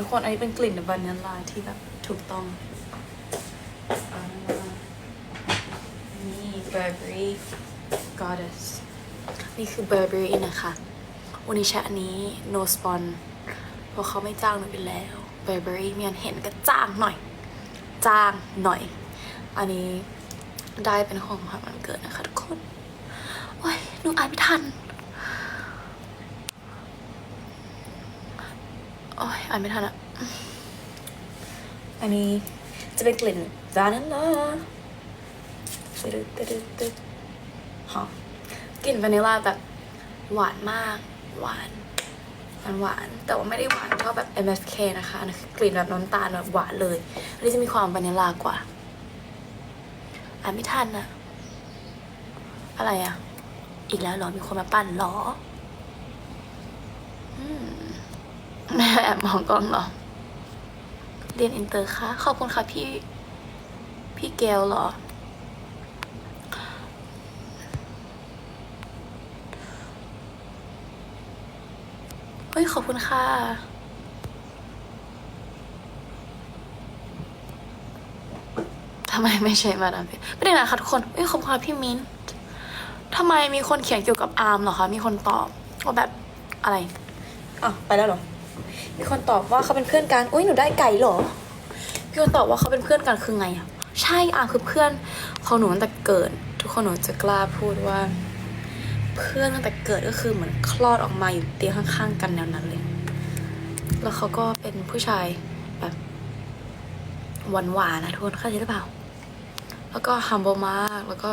ทุกคนอันนี้เป็นกลิ่นวานิลลาที่แบบถูกต้องอ่านี่ Burberry Goddess นี่คือ Burberry นะคะ วันนี้ใช้อันนี้ no spon เพราะเขาไม่จ้างหนูไปแล้ว Burberry มีอันเห็นก็จ้างหน่อย จ้างหน่อย อันนี้ได้เป็นของขวัญวันเกิดนะคะทุกคน โอ้ยหนูอ่านไม่ทัน โอ้ยอ่านไม่ทันอะอันนี้จะเป็นกลิ่นวานิลลาตึ๊ดตึ๊ดตึ๊ดตึ๊ดหอมกลิ่นวานิลลาแบบหวานมาก หวานหวานหวาน แต่ว่าไม่ได้หวานเท่าแบบ MFK นะคะอันนี้คือกลิ่นแบบน้ำตาลแบบหวานเลยอันนี้จะมีความวานิลลากว่า อ่านไม่ทันอะอะไรอะอีกแล้วเหรอ มีคนมาปั่นเหรอ อืม แม่แอบมองกล้องเหรอ เรียนอินเตอร์ค่ะ ขอบคุณค่ะพี่ พี่เกลเหรอ เฮ้ย ขอบคุณค่ะ ทำไมไม่ใช่มาดามฟินไม่ได้นะคะทุกคนเอ้ย ขอบคุณค่ะพี่มิ้นทำไมมีคนเขียนเกี่ยวกับอาร์มเหรอคะ มีคนตอบว่าแบบอะไร อะ ไปแล้วเหรอ มีคนตอบว่าเขาเป็นเพื่อนกัน อุ้ยหนูได้ไก่เหรอมีคนตอบว่าเขาเป็นเพื่อนกันคือไงอะ ใช่อาร์มคือเพื่อนของหนูตั้งแต่เกิด ทุกคนหนูจะกล้าพูดว่า เพื่อนตั้งแต่เกิดก็คือเหมือนคลอดออกมาอยู่เตียงข้างๆ กันแนวนั้นเลย แล้วเขาก็เป็นผู้ชายแบบหวานๆนะทุกคนเข้าใจหรือเปล่า แล้วก็ humble มาก แล้วก็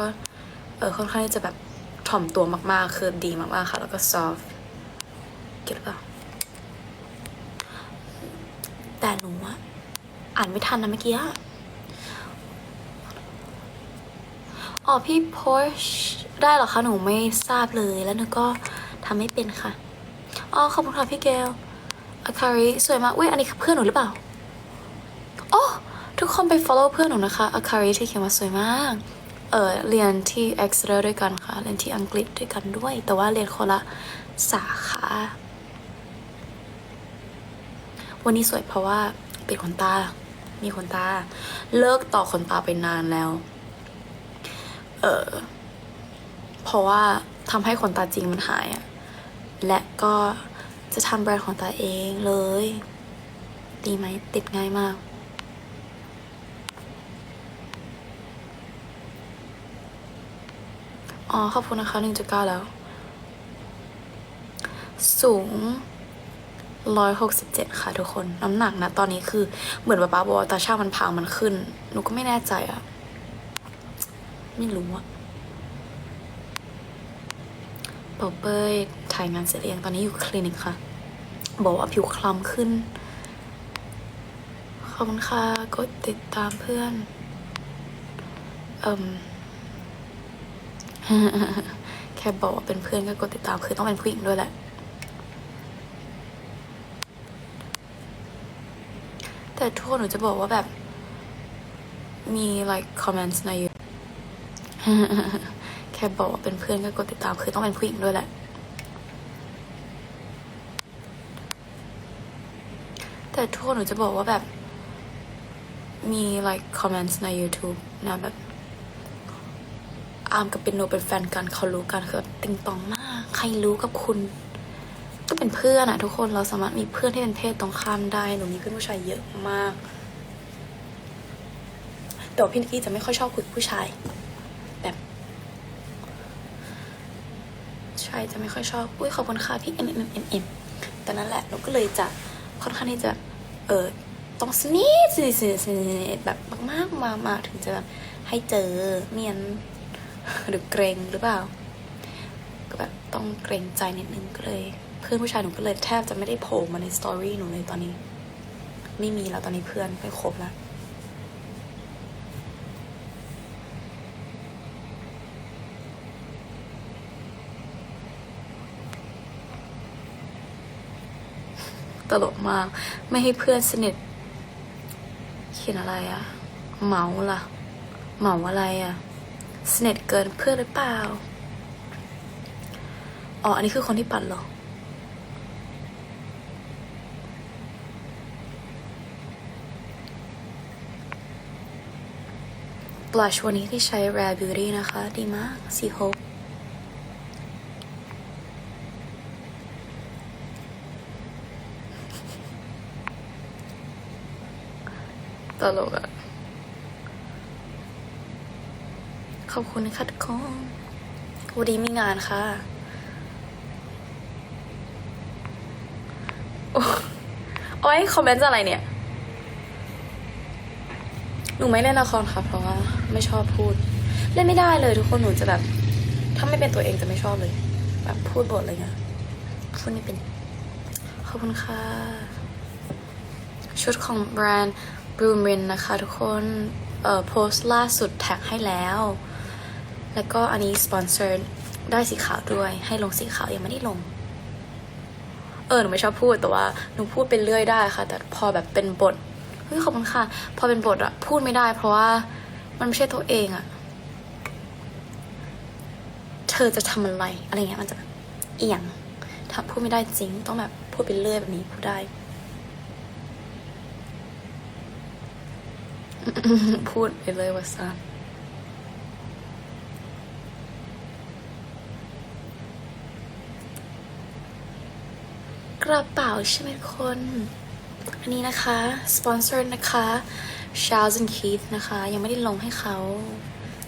เออค่อนข้างที่จะแบบถ่อมตัวมากๆ คือดีมากๆค่ะ แล้วก็ soft เก็ตหรือเปล่า แต่หนูอะอ่านไม่ทันนะเมื่อกี้อ๋อพี่ Porsche ได้เหรอคะหนูไม่ทราบเลยแล้วหนูก็ทำไม่เป็นค่ะอ๋อขอบคุณค่ะพี่เกลอาคาริสวยมากอุ้ยอันนี้คือเพื่อนหนูหรือเปล่าโอ้ทุกคนไป follow เพื่อนหนูนะคะอาคาริที่เขียนว่าสวยมากเออเรียนที่ Exeter ด้วยกันค่ะเรียนที่อังกฤษด้วยกันด้วย แต่ว่าเรียนคนละสาขา วันนี้สวยเพราะว่าปิดขนตา มีขนตา เลิกต่อขนตาไปนานแล้ว เออเพราะว่าทำให้ขนตาจริงมันหายอะและก็จะทำแบรนด์ของตาเองเลย ดีไหม ติดง่ายมาก อ๋อ ขอบคุณนะคะหนึ่งจุดเก้าแล้ว สูง ร้อยหกสิบเจ็ดค่ะทุกคน น้ำหนักนะ ตอนนี้คือเหมือนป๊าป๊าบอกว่าตาช่างมันพังมันขึ้น หนูก็ไม่แน่ใจอะไม่รู้อะเป่าเป้ยถ่ายงานเสร็จหรืองตอนนี้อยู่คลินิกค่ะ บอกว่าผิวคล้ำขึ้น ขอบคุณค่ะกดติดตามเพื่อน เอ่มแค่บอกว่าเป็นเพื่อนก็กดติดตามคือต้องเป็นผู้หญิงด้วยแหละ แต่ทุกคนหนูจะบอกว่าแบบ มี like comments ใน YouTube แค่บอกว่าเป็นเพื่อนก็กดติดตามคือต้องเป็นผู้หญิงด้วยแหละ แต่ทุกคนหนูจะบอกว่าแบบ มี like comments ใน YouTube นะแบบ อาร์มกับเป็นโนเป็นแฟนกันเขารู้กันคือติงตองมาก ใครรู้กับคุณ ก็เป็นเพื่อนอะทุกคนเราสามารถมีเพื่อนที่เป็นเพศตรงข้ามได้หนูมีเพื่อนผู้ชายเยอะมากแต่ว่าพี่นิกกี้จะไม่ค่อยชอบคุยกับผู้ชาย แบบใช่จะไม่ค่อยชอบอุ้ยขอบคุณค่ะพี่ M M M M แต่นั่นแหละหนูก็เลยจะค่อนข้างที่จะเออต้องสนิทสนิทสนิทสนิทแบบมากๆมากๆถึงจะแบบให้เจอเมียนหรือเกรงหรือเปล่า ก็แบบต้องเกรงใจนิดนึงก็เลย เพื่อนผู้ชายหนูก็เลยแทบจะไม่ได้โผล่มาในสตอรี่หนูเลยตอนนี้ ไม่มีแล้วตอนนี้เพื่อนไม่ครบแล้วตลกมาก ไม่ให้เพื่อนสนิทเขียนอะไรอะเหมาล่ะเหมาอะไรอะสนิทเกินเพื่อนหรือเปล่า อ๋อ อันนี้คือคนที่ปัดเหรอ blush วันนี้ที่ใช้ Rare Beauty นะคะ ดีมากสี Hope ตลกอะขอบคุณคะทุกคนวันนี้มีงานค่ะโอ้โอ้ยคอมเมนต์อะไรเนี่ย หนูไม่เล่นละครค่ะเพราะว่า ไม่ชอบพูด เล่นไม่ได้เลยทุกคนหนูจะแบบ ถ้าไม่เป็นตัวเองจะไม่ชอบเลย แบบพูดบทอะไรเงี้ยพูดไม่เป็นขอบคุณค่ะ ชุดของแบรนด์ b r o o m r i n นะคะทุกคนเอ่อโพสต์ล่าสุดแท็กให้แล้ว แล้วก็อันนี้สปอนเซอร์ได้สีขาวด้วย ให้ลงสีขาวยังไม่ได้ลง เออหนูไม่ชอบพูดแต่ว่าหนูพูดเป็นเรื่อยได้ค่ะ แต่พอแบบเป็นบทเฮ้ยขอบคุณค่ะ พอเป็นบทอะพูดไม่ได้เพราะว่า มันไม่ใช่ตัวเองอะเธอจะทำอะไรอะไรเงี้ยมันจะเอียง ถ้าพูดไม่ได้จริง ต้องแบบพูดไปเรื่อยแบบนี้พูดได้ พูดไปเลยว่าซะกระเป๋าใช่ไหมคน อันนี้นะคะ สปอนเซอร์นะคะ Charles and Keith นะคะ ยังไม่ได้ลงให้เขา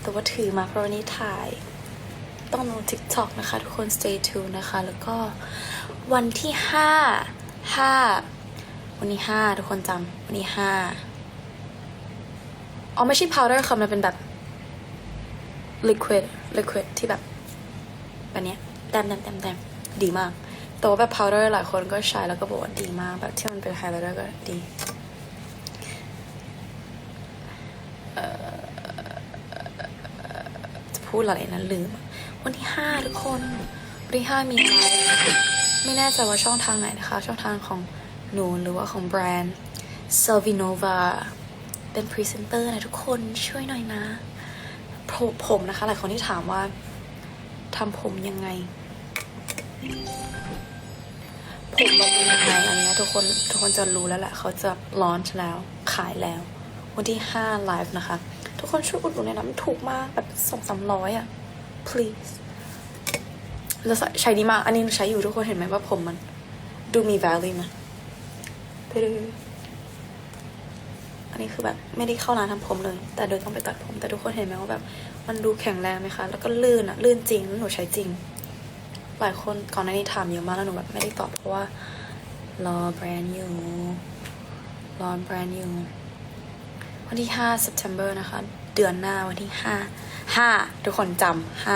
แต่ว่าถือมาเพราะวันนี้ถ่าย ต้องลง TikTok นะคะ ทุกคน stay tuned นะคะ แล้วก็วันที่ห้าห้าวันนี้ห้าทุกคนจำวันนี้ห้าอ๋อ ไม่ใช่ powder ค่ะมันเป็นแบบ liquid liquid ที่แบบแบบเนี้ยแต้มแต้มแต้มแต้มดีมากแต่ว่าแบบ powder หลายคนก็ใช้แล้วก็บอกว่าดีมาก แบบที่มันเป็น highlighter ก็ดีเอ่อ จะพูดอะไรนะลืม วันที่ห้าทุกคนวันที่ห้ามีไลฟ์ไม่แน่ใจว่าช่องทางไหนนะคะ ช่องทางของหนูหรือว่าของแบรนด์ Selvinova เป็นพรีเซนเตอร์นะทุกคนช่วยหน่อยนะ ผมผมนะคะ หลายคนที่ถามว่าทำผมยังไง ผมบำรุงยังไงอันนี้ทุกคนทุกคนจะรู้แล้วแหละเขาจะลอนช์แล้วขายแล้ว วันที่ห้าไลฟ์นะคะ ทุกคนช่วยอุดหนุนหน่อยนะมันถูกมากแบบสองสามร้อยอะ please แล้วใช้ดีมาก อันนี้หนูใช้อยู่ทุกคนเห็นไหมว่าผมมัน ดูมี value มั้ยไปดูอันนี้คือแบบไม่ได้เข้าร้านทำผมเลย แต่เดินต้องไปตัดผม แต่ทุกคนเห็นไหมว่าแบบ มันดูแข็งแรงไหมคะ แล้วก็ลื่นอะลื่นจริงแล้วหนูใช้จริง หลายคนก่อนหน้านี้ถามเยอะมากแล้วหนูแบบไม่ได้ตอบเพราะว่ารอแบรนด์อยู่รอแบรนด์อยู่ วันที่5 September นะคะ เดือนหน้าวันที่ 5 5 ทุกคนจำ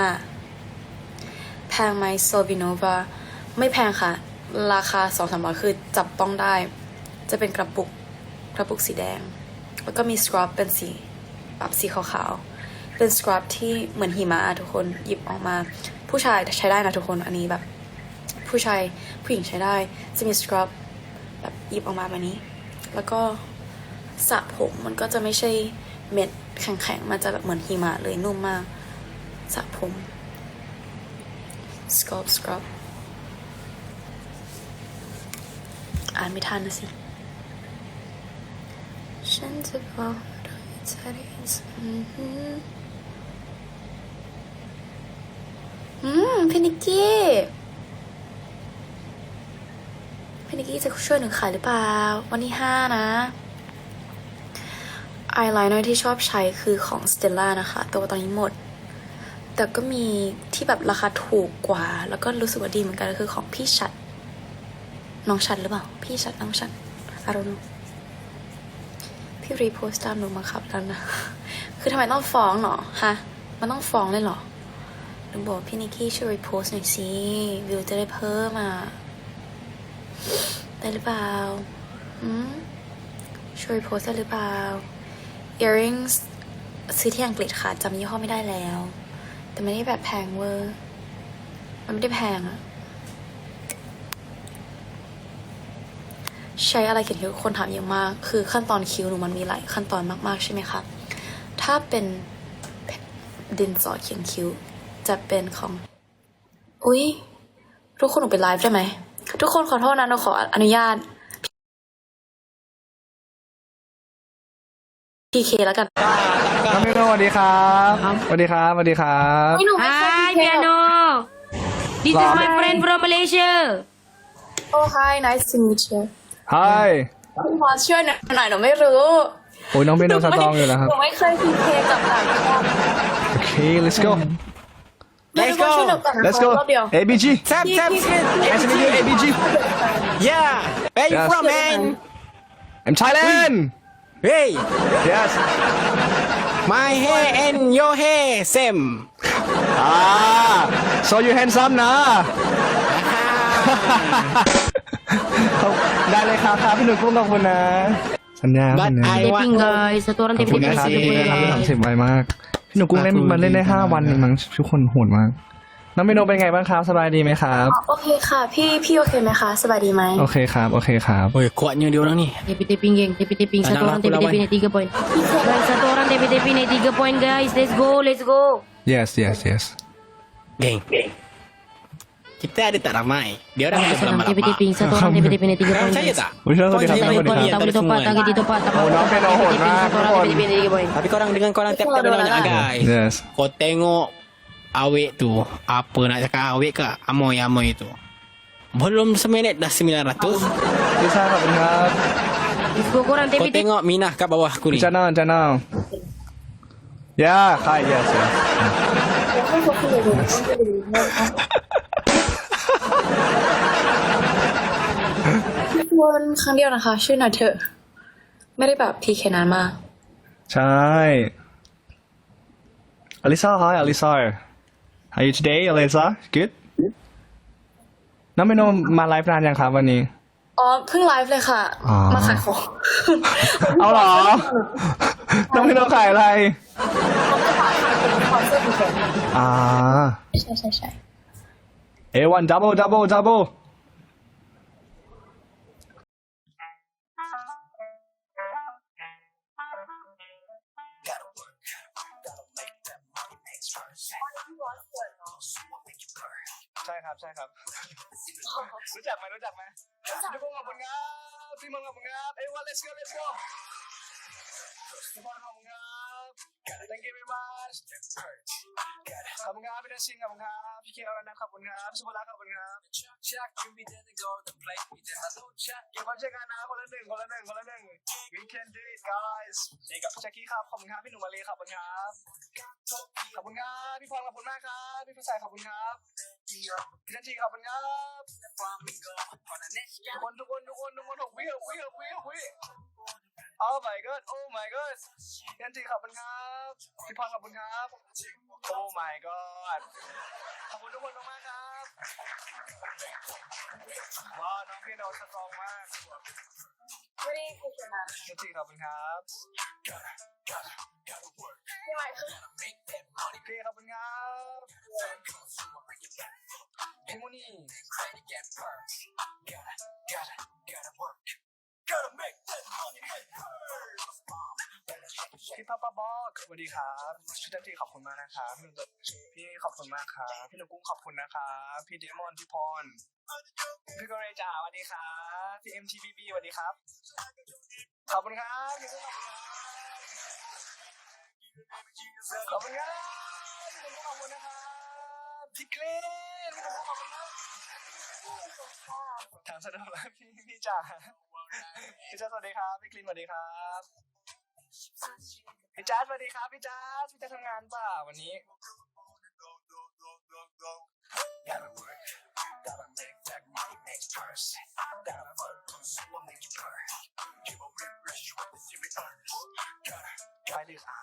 5 แพงไหม Solvinova ไม่แพงค่ะ ราคา2 3 0 0คือจับต้องได้ จะเป็นกระปุกกระปุกสีแดง แล้วก็มีสครับเป็นสีแบบสีขาวๆ เป็นสครับที่เหมือนหิมะทุกคนหยิบออกมา ผู้ชายใช้ได้นะทุกคนอันนี้แบบ ผู้ชายผู้หญิงใช้ได้ จะมีสครับแบบหยิบออกมาแบบนี้ แล้วก็ สระผมมันก็จะไม่ใช่เม็ดแข็งๆ มันจะแบบเหมือนหิมะเลยนุ่มมากสระผม scalp scrub อ่านไม่ทันนะสิ ฉันจะบอกโดยเธอได้ยินเสียงอืมอืมพี่นิกกี้พี่นิกกี้จะช่วยหนูขายหรือเปล่า วันที่ห้านะ อายไลเนอร์ที่ชอบใช้คือของ Stella นะคะต่ว่าตอนนี้หมด แต่ก็มีที่แบบราคาถูกกว่า แล้วก็รู้สึกว่าดีเหมือนกันก็คือของพี่ชัด น้องชัดหรือเปล่า พี่ชัดน้องชัด I don't know พี่รีโพสต์ตามหนูมาครับแล้วนะ คือทำไมต้องฟ้องเหรอฮะ มันต้องฟ้องเลยหรอหนูบอกพี่นิกกี้ช่วยรีโพสต์หน่อยสิวิวจะได้เพิ่มอะได้หรือเปล่าอืมช่วยรีโพสต์ได้หรือเปล่า earrings ซื้อที่อังกฤษค่ะจำยี่ห้อไม่ได้แล้ว แต่ไม่ได้แบบแพงเวอร์มันไม่ได้แพงอะใช้อะไรเขียนคิ้วคนถามเยอะมาก คือขั้นตอนคิ้วหนูมันมีหลายขั้นตอนมากๆใช่ไหมคะถ้าเป็นดินสอเขียนคิ้ว จะเป็นของ อุ๊ย ทุกคนหนูเป็นไลฟ์ได้ไหม ทุกคนขอโทษนะหนูขออนุญาต พีเคแล้วกันน้องเมโนสวัสดีครับสวัสดีครับสวัสดีครับ ไม่หนูไม่เคย Hi, PK Piano. This is my friend from Malaysia. โอ้ hi nice to meet you Hi พี่พอช่วยหน่อยหนูไม่รู้โอ้ยน้องเมโนสตรองอยู่นะครับ หนูไม่เคยพีเคกับต่างชาติโอเค let's go ไม่รู้ว่าช่วยหนูก่อนนะคะ let's go รอบเดียว ABG Tap, tap, nice to meet you ABG Yeah. Where you Yes. from, man? I'm Thailand Hey, yes my hair and your hair same. อ่า so you handsome นะ ได้เลยครับครับพี่หนุ่มกุ้งขอบคุณนะ สัญญา But สัญญา I Taping want. guys. Satu orang ขอบคุณ taping นะครับ guys. ขอบคุณนะครับ Terima ที่ kasih. ทำสิบไวมาก พี่หนุ่มกุ้งเล่นขอบคุณมันเล่นได้ห้าวันเองมั้งทุกคนโหดมาก น้องเมโนเป็นไงบ้างครับสบายดีไหมครับ โอเคค่ะพี่พี่โอเคไหมคะสบายดีไหมโอเคครับ โอเคครับ Oi, kuatnya dia orang ni. Taping taping geng. Taping taping. Satu Anak orang aku taping taping lawan. naik tiga poin. Guys, satu orang taping taping naik tiga poin guys. Let's go, let's go. yes yes yes Geng. Kita ada tak ramai. Dia orang ada Satu orang berlama taping taping. Satu orang taping taping naik tiga Kau poin. percaya guys. tak? อุ๊ยสวัสดีครับ Kau สวัสดี jangan ครับ pergi Tak boleh antara topat, semua. tak boleh topat, tak Oh, boleh nampak topat. dah hot Taping taping. lah, Satu orang hot. taping taping naik tiga poin. Tapi korang dengan korang tap tap Betul, banyak Dora. guys. yes Kau tengok awet tu. Apa nak cakap awet ke? Amoy-amoy tu. Belum seminit dah 900. พี่ซ่าขอบคุณครับ Let's go korang Kau taping taping. tengok Minah kat bawah aku ni. พี่จานอนจานอน yeah hi yes yes พี่คนครั้งเดียวนะคะ ช่วยหน่อยเถอะ ไม่ได้แบบพีเคนานมาก ใช่อลิซา hi อลิซา how are you today อลิซา good น้องเมโนมาไลฟ์นานยังครับวันนี้ อ๋อเพิ่งไลฟ์เลยค่ะ อ๋อ มาขายของเอาเหรอ น้องเมโนขายอะไร ขอเสื้อพีเคอ่า ใช่ใช่ใช่ A1 double double double ใช่ครับใช่ครับ รู้จักไหมรู้จักไหมพี่พงศ์ขอบคุณครับพี่มงขอบคุณครับ everyone let's go let's go พี่พงศ์ขอบคุณครับ thank you very much ขอบคุณครับพี่ดัชชิงขอบคุณครับพี่เคอรันนะขอบคุณครับสุภลักษณ์ขอบคุณครับเก็บคนช่วยกันนะคนละหนึ่งคนละหนึ่งคนละหนึ่ง we can do it guys นี่กับแจ็คกี้ครับขอบคุณครับพี่หนุ่มมาลีขอบคุณครับขอบคุณครับพี่พรขอบคุณมากครับพี่ผู้ชายขอบคุณครับพี่ดัชชิงขอบคุณครับทุกคนทุกคนทุกคนทุกคนหกวิหกวิหกวิหกวิ Oh my god Oh my god พี่ดัชชิงขอบคุณครับพี่พรขอบคุณครับ Oh my god ขอบคุณทุกคนมากๆครับว้าวน้องพี่โนสตรองมากไม่ได้พีเคนานจริงๆขอบคุณครับพี่ใหม่คือพี่ขอบคุณครับพี่มูนี่ พี่ป้าป้าบอกสวัสดีครับพี่จันทีขอบคุณมากนะครับพี่หนุ่มตพี่ขอบคุณมากครับพี่หนุ่มกุ้งขอบคุณนะครับพี่เดมอนพี่พรพี่กเรจ่าสวัสดีครับพี่ MTBB สวัสดีครับขอบคุณครับพี่กุ้งขอบคุณครับขอบคุณครับพี่หนุ่มกุ้งขอบคุณนะครับพี่เคลนพี่หนุ่มกุ้งขอบคุณครับ ถามสะดวกแล้วพี่พี่จ๋าพี่จ๋าสวัสดีครับพี่คลินสวัสดีครับพี่จ๊าสวัสดีครับพี่จ๊าพี่จะทำงานป่าวันนี้ไปดึกอ่า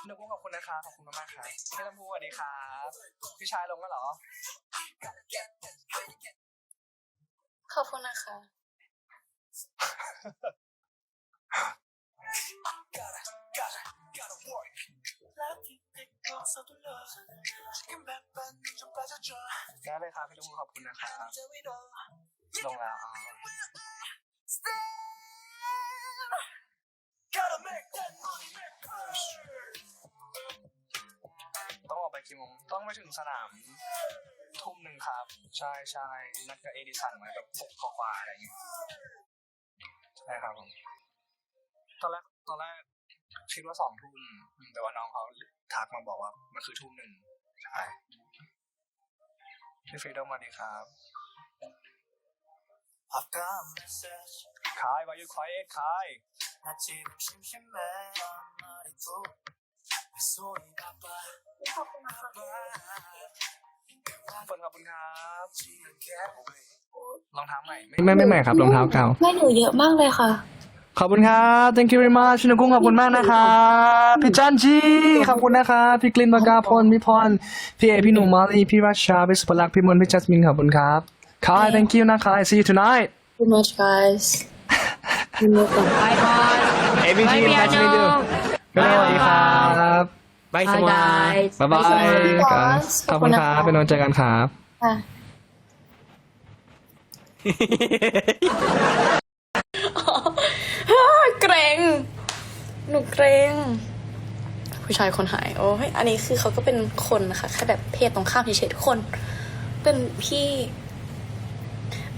พี่นกกุ้งขอบคุณนะคะขอบคุณมากๆครับพี่ลำพูสวัสดีครับ พี่ชายลงแล้วเหรอ ขอบคุณนะคะ ได้เลยครับพี่ลำพูขอบคุณนะครับลงแล้วต้องออกไปกี่โมงต้องไปถึงสนาม ทุ่มหนึ่งครับ ใช่ใช่นัดกับเอดิสันไว้แบบหกกว่าๆอะไรอย่างเงี้ยใช่ครับผมตอนแรกตอนแรก คิดว่าสองทุ่มอืมแต่ว่าน้องเขาทักมาบอกว่ามันคือทุ่มหนึ่งใช่พี่ฟรีดอมมาดีครับ I've got a message คาย why you quiet คาย 나 지금 심심해 말이고 내 소리 바빠 ขอบคุณครับรองเท้าใหม่ไม่ไม่ไม่ใหม่ครับรองเท้าเก่าไม่หนูเยอะมากเลยค่ะ ขอบคุณครับ thank you very much ชินกุ้งขอบคุณมากนะครับพี่จันจีขอบคุณนะครับพี่กลินบากาพลพี่พรพี่เอพี่หนุ่มมาลีพี่รัชชาพี่สุภลักษณ์พี่มนต์พี่จัสมินขอบคุณครับคาย thank you นะคะ I see you tonight too much guys คุณเยอะกว่า Bye, boss. ABG Bye, nice to meet you piano. สวัสดีครับ Bye Bye, semua. guys. บ๊ายบาย Bye, guys. ครับขอบคุณคขอบคุณรันะคะบเป็นวันเจอกันครับ ค่ะเกรง หนูเกรง ผู้ชายคนหาย โอ้ย อันนี้คือเขาก็เป็นคนนะคะ แค่แบบเพศตรงข้ามเฉยๆทุกคน เป็นพี่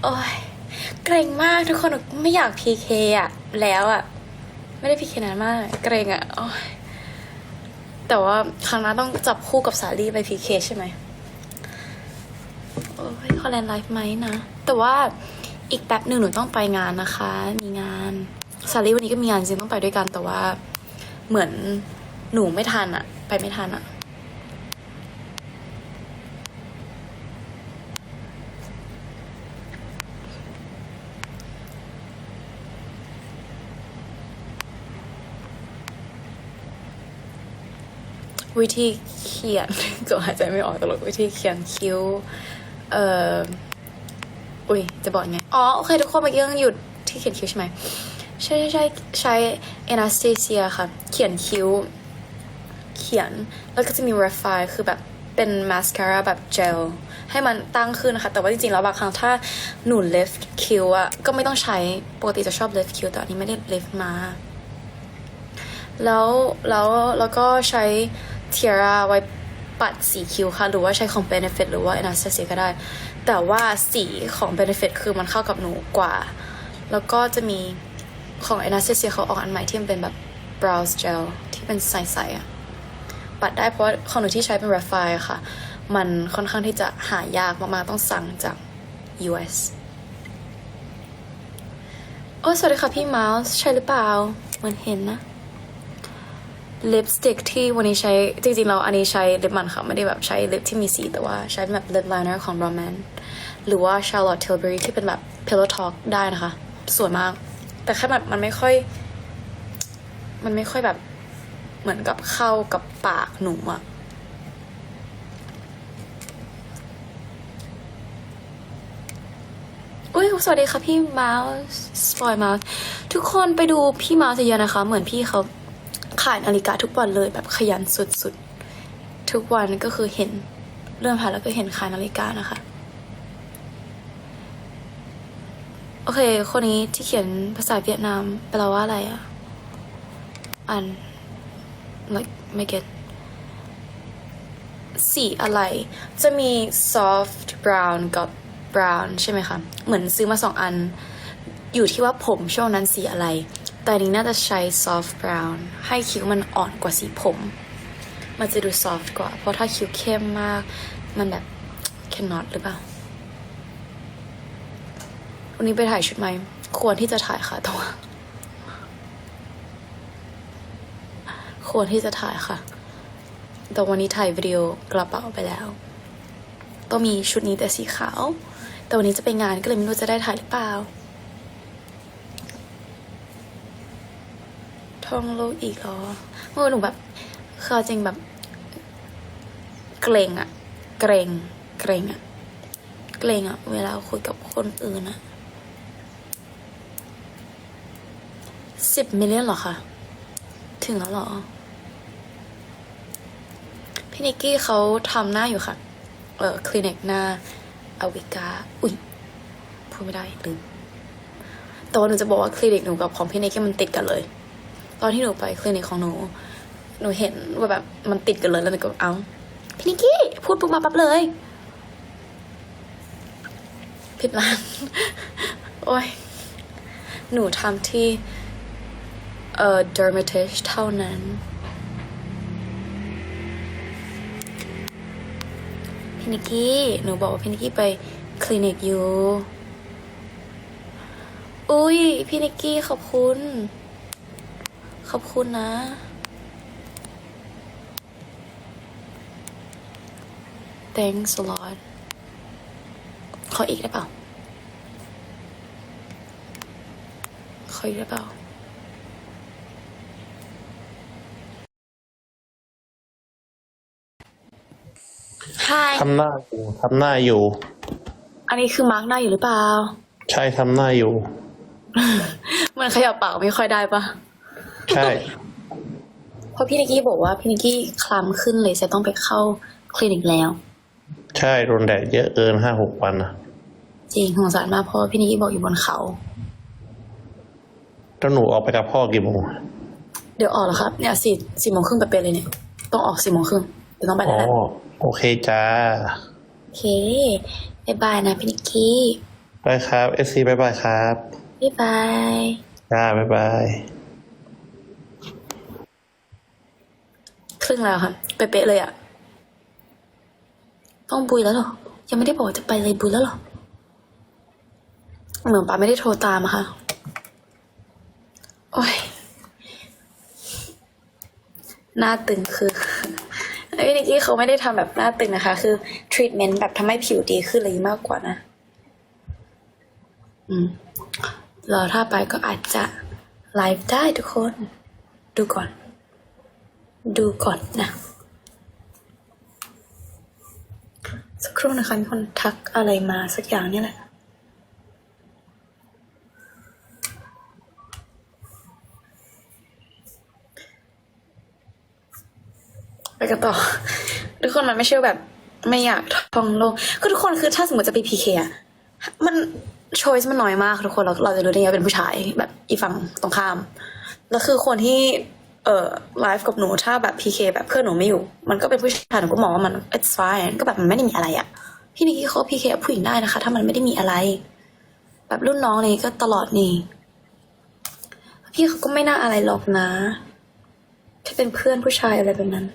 โอ้ย เกรงมากทุกคนหนูไม่อยากพีเคอะแล้วอะ ไม่ได้พีเคนานมาก เกรงอะโอ้ย แต่ว่าครั้งหน้าต้องจับคู่กับสาลี่ไปพีเคใช่ไหมโอ้ยคอแลนไลฟ์ไหมนะ แต่ว่าอีกแป๊บหนึ่งหนูต้องไปงานนะคะ มีงานสาลี่วันนี้ก็มีงานจริงต้องไปด้วยกันแต่ว่าเหมือนหนูไม่ทันอะไปไม่ทันอะ วิธีเขียนก็หายใจไม่ออกตลอดวิธีเขียนคิ้ว เอ่อ อุ้ย จะบอกไง อ๋อ โอเค ทุกคนเมื่อกี้ยังหยุดที่เขียนคิ้วใช่ไหม ใช่ใช่ใช่ใช้ Anastasia ค่ะ เขียนคิ้ว เขียน แล้วก็จะมี refine คือแบบเป็น mascara แบบเจลให้มันตั้งขึ้นนะคะ แต่ว่าจริงๆ แล้วบางครั้งถ้าหนู lift คิ้วอะก็ไม่ต้องใช้ ปกติจะชอบ lift คิ้วแต่อันนี้ไม่ได้ lift มา แล้ว แล้ว แล้วก็ใช้ เทียร่าไว้ปัดสีคิ้วค่ะ หรือว่าใช้ของ Benefit หรือว่า Anastasia ก็ได้ แต่ว่าสีของ Benefit คือมันเข้ากับหนูกว่า แล้วก็จะมีของ Anastasia เขาออกอันใหม่ที่มันเป็นแบบ brows gel ที่เป็นใสๆอะปัดได้เพราะว่าของหนูที่ใช้เป็น Refine อะค่ะ มันค่อนข้างที่จะหายากมากๆ ต้องสั่งจาก US โอ้สวัสดีค่ะพี่เมาส์ใช่หรือเปล่าเหมือนเห็นนะ ลิปสติกที่วันนี้ใช้จริงๆเราอันนี้ใช้ลิปมันค่ะ ไม่ได้แบบใช้ลิปที่มีสี แต่ว่าใช้แบบลิปไลเนอร์ของ Roman หรือว่า Charlotte Tilbury ที่เป็นแบบ Pillow Talk ได้นะคะ สวยมาก แต่แค่แบบมันไม่ค่อย มันไม่ค่อยแบบเหมือนกับเข้ากับปากหนูอะอุ้ยสวัสดีค่ะพี่มาส์สปอยมาส์ทุกคนไปดูพี่มาส์เยอะนะคะ เหมือนพี่เขา ขายนาฬิกาทุกวันเลยแบบขยันสุดๆ ทุกวันก็คือเห็นเลื่อนผ่านแล้วก็เห็นขายนาฬิกานะคะ โอเค คนนี้ที่เขียนภาษาเวียดนามแปลว่าอะไรอะอัน like ไม่เก็ตสีอะไร จะมี soft brown กับ brown ใช่ไหมคะ เหมือนซื้อมาสองอัน อยู่ที่ว่าผมช่วงนั้นสีอะไร แต่นี้น่าจะใช้ soft brown ให้คิ้วมันอ่อนกว่าสีผม มันจะดู soft กว่า เพราะถ้าคิ้วเข้มมาก มันแบบ cannot หรือเปล่า วันนี้ไปถ่ายชุดไหม ควรที่จะถ่ายค่ะต่ว่าควรที่จะถ่ายค่ะ แต่วันนี้ถ่ายวิดีโอกระเป๋าไปแล้วต้องมีชุดนี้แต่สีขาว แต่วันนี้จะไปงานก็เลยไม่รู้จะได้ถ่ายหรือเปล่า ท่องโลกอีกเหรอเมื่อหนูแบบคือเอาจริงแบบ เกรงอะเกรงเกรงอะเกรงอะเวลาคุยกับคนอื่นอะสิบมิลเลียนเหรอคะ ถึงแล้วเหรอ พี่นิกกี้เขาทำหน้าอยู่ค่ะ เออคลินิกหน้าอวิกา อุ้ยพูดไม่ได้ลืมแต่ว่าหนูจะบอกว่าคลินิกหนูกับของพี่นิกกี้มันติดกันเลย ตอนที่หนูไปคลินิกของหนู หนูเห็นว่าแบบมันติดกันเลยแล้วหนูก็เอ้าพี่นิกกี้พูดปุ๊บมาปั๊บเลยผิดร้าน โอ้ย หนูทำที่ เอ่อ dermatist เท่านั้น พี่นิกกี้ หนูบอกว่าพี่นิกกี้ไปคลินิกอยู่ อุ้ย พี่นิกกี้ขอบคุณ ขอบคุณนะ thanks a lot ขออีกได้เปล่า ขออีกได้เปล่า Hi ทำหน้าอยู่ทำหน้าอยู่ อันนี้คือมาร์กหน้าอยู่หรือเปล่า ใช่ทำหน้าอยู่ มันขยับปากไม่ค่อยได้ปะ ใช่เพราะพี่นิกกี้บอกว่าพี่นิกกี้คลำขึ้นเลยจะต้องไปเข้าคลินิกแล้ว ใช่โดนแดดเยอะเกินห้าหกวันนะจริงสงสารมากเพราะว่าพี่นิกกี้บอกอยู่บนเขาแล้วหนูออกไปกับพ่อกี่โมงเดี๋ยวออกแล้วครับเนี่ยสี่สี่โมงครึ่งไปเป็นเลยเนี่ยต้องออกสี่โมงครึ่งเดี๋ยวต้องไปอ๋แล้วอแหละโอเคจ้าโอเคบายบายนะพี่นิกกี้ไปครับเอซีบายบายครับบายบายจ้าบายบาย ครึ่งแล้วครับเป๊ะๆเลยอะต้องบุยแล้วเหรอ ยังไม่ได้บอกจะไปเลยบุยแล้วเหรอ เหมือนป้าไม่ได้โทรตามอะค่ะ โอ้ย หน้าตึงคือพี่นิกกี้เขาไม่ได้ทำแบบหน้าตึงนะคะ คือทรีทเมนต์แบบทำให้ผิวดีขึ้นอะไรมากกว่านะ อืมรอถ้าไปก็อาจจะไลฟ์ได้ทุกคน ดูก่อน ดูก่อนนะ สักครู่นะคะมีคนทักอะไรมาสักอย่างนี่แหละไปกันต่อ ทุกคนมันไม่ใช่แบบไม่อยากท่องโลกคือทุกคนคือถ้าสมมติจะไปพีเคอะมันช o ยส์มันน้อยมากทุกคนเราเราจะรู้ได้ไงเป็นผู้ชายแบบอีฝั่งตรงข้าม แล้วคือคนที่ เอ่อไลฟ์กับหนูถ้าแบบพีเคแบบเพื่อนหนูไม่อยู่ มันก็เป็นผู้ชายหนูก็มองว่ามัน it's fine ก็แบบมันไม่ได้มีอะไรอะพี่นิกกี้เขาพีเคผู้หญิงได้นะคะ ถ้ามันไม่ได้มีอะไร แบบรุ่นน้องอะไรก็ตลอดนี่พี่เขาก็ไม่น่าอะไรหรอกนะแค่เป็นเพื่อนผู้ชายอะไรแบบนั้น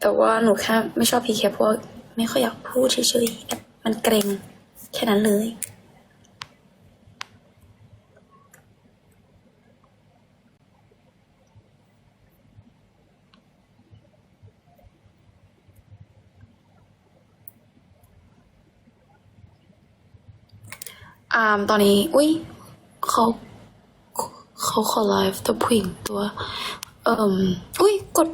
แต่ว่าหนูแค่ไม่ชอบพีเคเพราะไม่ค่อยอยากพูดเฉยๆมันเกรงแค่นั้นเลย อ่ามตอนนี้ อุ้ยเขาเขาขอไลฟ์ตัวผู้หญิงตัว เอ่มอุ้ยกด